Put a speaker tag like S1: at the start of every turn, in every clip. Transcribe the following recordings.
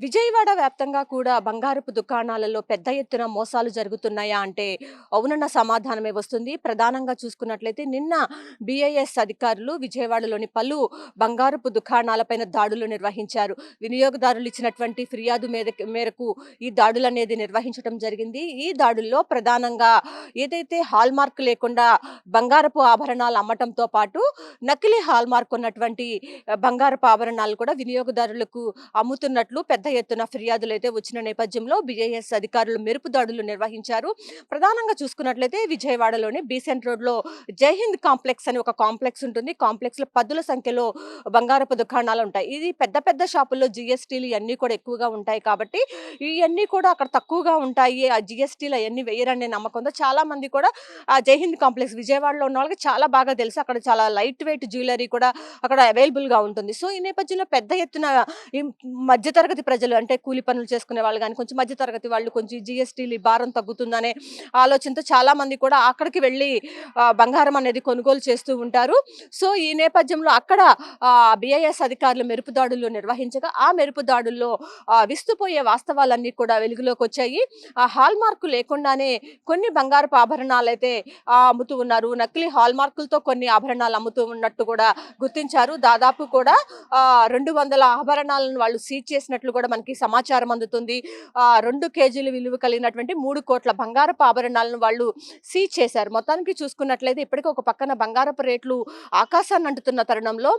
S1: విజయవాడ వ్యాప్తంగా కూడా బంగారపు దుకాణాలలో పెద్ద ఎత్తున మోసాలు జరుగుతున్నాయా అంటే అవునన్న సమాధానమే వస్తుంది. ప్రధానంగా చూసుకున్నట్లయితే నిన్న బిఐఎస్ అధికారులు విజయవాడలోని పలు బంగారపు దుకాణాలపైన దాడులు నిర్వహించారు. వినియోగదారులు ఇచ్చినటువంటి ఫిర్యాదు మీద మేరకు ఈ దాడులు అనేది నిర్వహించడం జరిగింది. ఈ దాడుల్లో ప్రధానంగా ఏదైతే హాల్ మార్క్ లేకుండా బంగారపు ఆభరణాలు అమ్మటంతో పాటు నకిలీ హాల్ మార్క్ ఉన్నటువంటి బంగారపు ఆభరణాలు కూడా వినియోగదారులకు అమ్ముతున్నట్లు పెద్ద పెద్ద ఎత్తున ఫిర్యాదులు అయితే వచ్చిన నేపథ్యంలో బిఐఎస్ అధికారులు మెరుపు దాడులు నిర్వహించారు. ప్రధానంగా చూసుకున్నట్లయితే విజయవాడలోని బీసెంట్ రోడ్లో జైహింద్ కాంప్లెక్స్ అని ఒక కాంప్లెక్స్ ఉంటుంది. కాంప్లెక్స్లో పదుల సంఖ్యలో బంగారపు దుకాణాలు ఉంటాయి. ఇది పెద్ద పెద్ద షాపుల్లో జిఎస్టీలు ఇవన్నీ కూడా ఎక్కువగా ఉంటాయి కాబట్టి ఇవన్నీ కూడా అక్కడ తక్కువగా ఉంటాయి. ఆ జిఎస్టీలు అవన్నీ వేయరనే నమ్మకంతో చాలా మంది కూడా ఆ జైహింద్ కాంప్లెక్స్ విజయవాడలో ఉన్న వాళ్ళకి చాలా బాగా తెలుసు. అక్కడ చాలా లైట్ వెయిట్ జ్యువెలరీ కూడా అక్కడ అవైలబుల్గా ఉంటుంది. సో ఈ నేపథ్యంలో పెద్ద ఎత్తున ఈ మధ్యతరగతి ప్రజలు అంటే కూలి పనులు చేసుకునే వాళ్ళు కానీ కొంచెం మధ్యతరగతి వాళ్ళు కొంచెం జిఎస్టీలు భారం తగ్గుతుందనే ఆలోచనతో చాలా మంది కూడా అక్కడికి వెళ్ళి బంగారం అనేది కొనుగోలు చేస్తూ ఉంటారు. సో ఈ నేపథ్యంలో అక్కడ బిఐఎస్ అధికారులు మెరుపు దాడులు నిర్వహించగా ఆ మెరుపు దాడుల్లో విస్తుపోయే వాస్తవాలన్నీ కూడా వెలుగులోకి వచ్చాయి. ఆ హాల్ మార్కు లేకుండానే కొన్ని బంగారపు ఆభరణాలు అయితే అమ్ముతూ ఉన్నారు. నకిలీ హాల్ మార్కులతో కొన్ని ఆభరణాలు అమ్ముతూ ఉన్నట్టు కూడా గుర్తించారు. దాదాపు కూడా రెండు వందల ఆభరణాలను వాళ్ళు సీజ్ చేసినట్లు కూడా మనకి సమాచారం అందుతుంది. రెండు కేజీలు విలువ కలిగినటువంటి మూడు కోట్ల బంగారపు ఆభరణాలను వాళ్ళు సీజ్ చేశారు. మొత్తానికి చూసుకున్నట్లయితే ఇప్పటికీ ఒక పక్కన బంగారపు రేట్లు ఆకాశాన్ని అంటుతున్న తరుణంలో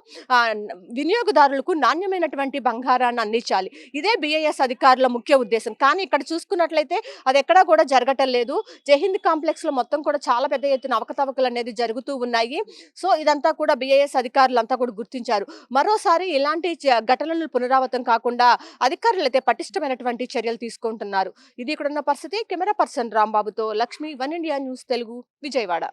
S1: వినియోగదారులకు నాణ్యమైనటువంటి బంగారాన్ని అందించాలి. ఇదే బిఐఎస్ అధికారుల ముఖ్య ఉద్దేశం. కానీ ఇక్కడ చూసుకున్నట్లయితే అది ఎక్కడా కూడా జరగటం లేదు. జైహింద్ కాంప్లెక్స్లో మొత్తం కూడా చాలా పెద్ద ఎత్తున అవకతవకలు అనేది జరుగుతూ ఉన్నాయి. సో ఇదంతా కూడా బిఐఎస్ అధికారులు అంతా కూడా గుర్తించారు. మరోసారి ఇలాంటి ఘటనలు పునరావృతం కాకుండా అధికారులు అయితే పటిష్టమైనటువంటి చర్యలు తీసుకుంటున్నారు. ఇది ఇక్కడ ఉన్న పరిస్థితి. Camera person రాంబాబుతో Lakshmi one India news Telugu Vijayawada.